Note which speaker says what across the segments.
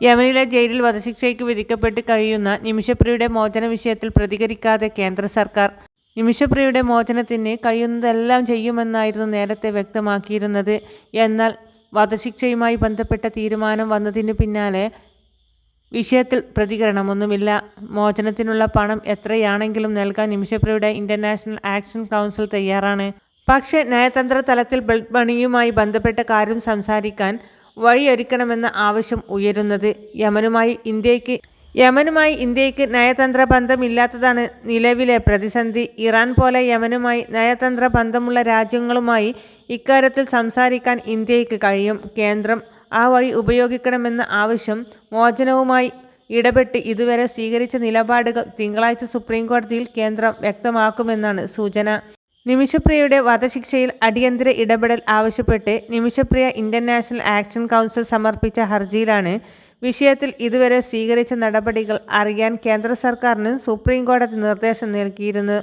Speaker 1: യമനിലെ ജയിലിൽ വധശിക്ഷയ്ക്ക് വിധിക്കപ്പെട്ട് കഴിയുന്ന നിമിഷപ്രിയുടെ മോചന വിഷയത്തിൽ പ്രതികരിക്കാതെ കേന്ദ്ര സർക്കാർ നിമിഷപ്രിയുടെ മോചനത്തിന് കഴിയുന്നതെല്ലാം ചെയ്യുമെന്നായിരുന്നു നേരത്തെ വ്യക്തമാക്കിയിരുന്നത്. എന്നാൽ വധശിക്ഷയുമായി ബന്ധപ്പെട്ട തീരുമാനം വന്നതിന് പിന്നാലെ വിഷയത്തിൽ പ്രതികരണമൊന്നുമില്ല. മോചനത്തിനുള്ള പണം എത്രയാണെങ്കിലും നൽകാൻ നിമിഷപ്രിയുടെ ഇന്റർനാഷണൽ ആക്ഷൻ കൗൺസിൽ തയ്യാറാണ്. പക്ഷേ നയതന്ത്ര തലത്തിൽ ബ്ലഡ് മണിയുമായി ബന്ധപ്പെട്ട കാര്യം സംസാരിക്കാൻ വഴിയൊരുക്കണമെന്ന ആവശ്യം ഉയരുന്നത് യമനുമായി ഇന്ത്യയ്ക്ക് യമനുമായി ഇന്ത്യയ്ക്ക് നയതന്ത്ര ബന്ധമില്ലാത്തതാണ് നിലവിലെ പ്രതിസന്ധി. ഇറാൻ പോലെ യമനുമായി നയതന്ത്ര ബന്ധമുള്ള രാജ്യങ്ങളുമായി ഇക്കാര്യത്തിൽ സംസാരിക്കാൻ ഇന്ത്യയ്ക്ക് കഴിയും. കേന്ദ്രം ആ വഴി ഉപയോഗിക്കണമെന്ന ആവശ്യം മോചനവുമായി ഇടപെട്ട് ഇതുവരെ സ്വീകരിച്ച നിലപാടുകൾ തിങ്കളാഴ്ച സുപ്രീംകോടതിയിൽ കേന്ദ്രം വ്യക്തമാക്കുമെന്നാണ് സൂചന. നിമിഷപ്രിയയുടെ വധശിക്ഷയിൽ അടിയന്തര ഇടപെടൽ ആവശ്യപ്പെട്ട് നിമിഷപ്രിയ ഇന്റർനാഷണൽ ആക്ഷൻ കൗൺസിൽ സമർപ്പിച്ച ഹർജിയിലാണ് വിഷയത്തിൽ ഇതുവരെ സ്വീകരിച്ച നടപടികൾ അറിയാൻ കേന്ദ്ര സർക്കാരിന് സുപ്രീംകോടതി നിർദ്ദേശം നൽകിയിരുന്നത്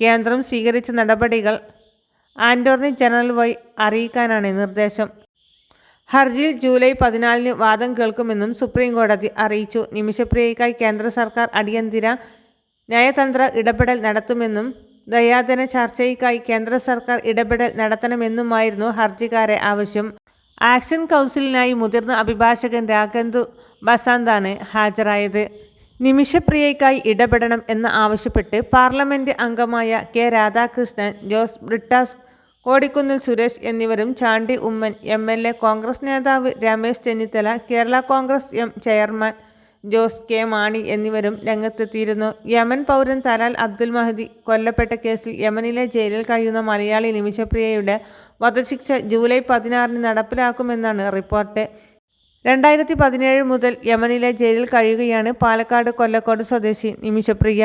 Speaker 1: കേന്ദ്രം സ്വീകരിച്ച നടപടികൾ ആന്റോർണി ജനറൽ വഴി അറിയിക്കാനാണ് നിർദ്ദേശം. ഹർജിയിൽ ജൂലൈ പതിനാലിന് വാദം കേൾക്കുമെന്നും സുപ്രീം കോടതി അറിയിച്ചു. നിമിഷപ്രിയയ്ക്കായി കേന്ദ്ര സർക്കാർ അടിയന്തര നയതന്ത്ര ഇടപെടൽ നടത്തുമെന്നും ദയാധന ചർച്ചയ്ക്കായി കേന്ദ്ര സർക്കാർ ഇടപെടൽ നടത്തണമെന്നുമായിരുന്നു ഹർജിക്കാരെ ആവശ്യം. ആക്ഷൻ കൗൺസിലിനായി മുതിർന്ന അഭിഭാഷകൻ രാഘന്തു ബസാന്താണ് ഹാജരായത്. നിമിഷപ്രിയയ്ക്കായി ഇടപെടണം എന്ന് ആവശ്യപ്പെട്ട് പാർലമെന്റ് അംഗമായ കെ രാധാകൃഷ്ണൻ ജോസ് ബ്രിട്ടാസ് കോടിക്കുന്നിൽ സുരേഷ് എന്നിവരും ചാണ്ടി ഉമ്മൻ എ കോൺഗ്രസ് നേതാവ് Ramesh Chennithala Kerala Congress M chairman Jose K. Mani എന്നിവരും രംഗത്തെത്തിയിരുന്നു. യമൻ പൗരൻ തലാൽ അബ്ദുൽ മഹദി കൊല്ലപ്പെട്ട കേസിൽ യമനിലെ ജയിലിൽ കഴിയുന്ന മലയാളി നിമിഷപ്രിയയുടെ വധശിക്ഷ ജൂലൈ പതിനാറിന് നടപ്പിലാക്കുമെന്നാണ് റിപ്പോർട്ട്. രണ്ടായിരത്തി പതിനേഴ് മുതൽ യമനിലെ ജയിലിൽ കഴിയുകയാണ് പാലക്കാട് കൊല്ലക്കോട് സ്വദേശി നിമിഷപ്രിയ.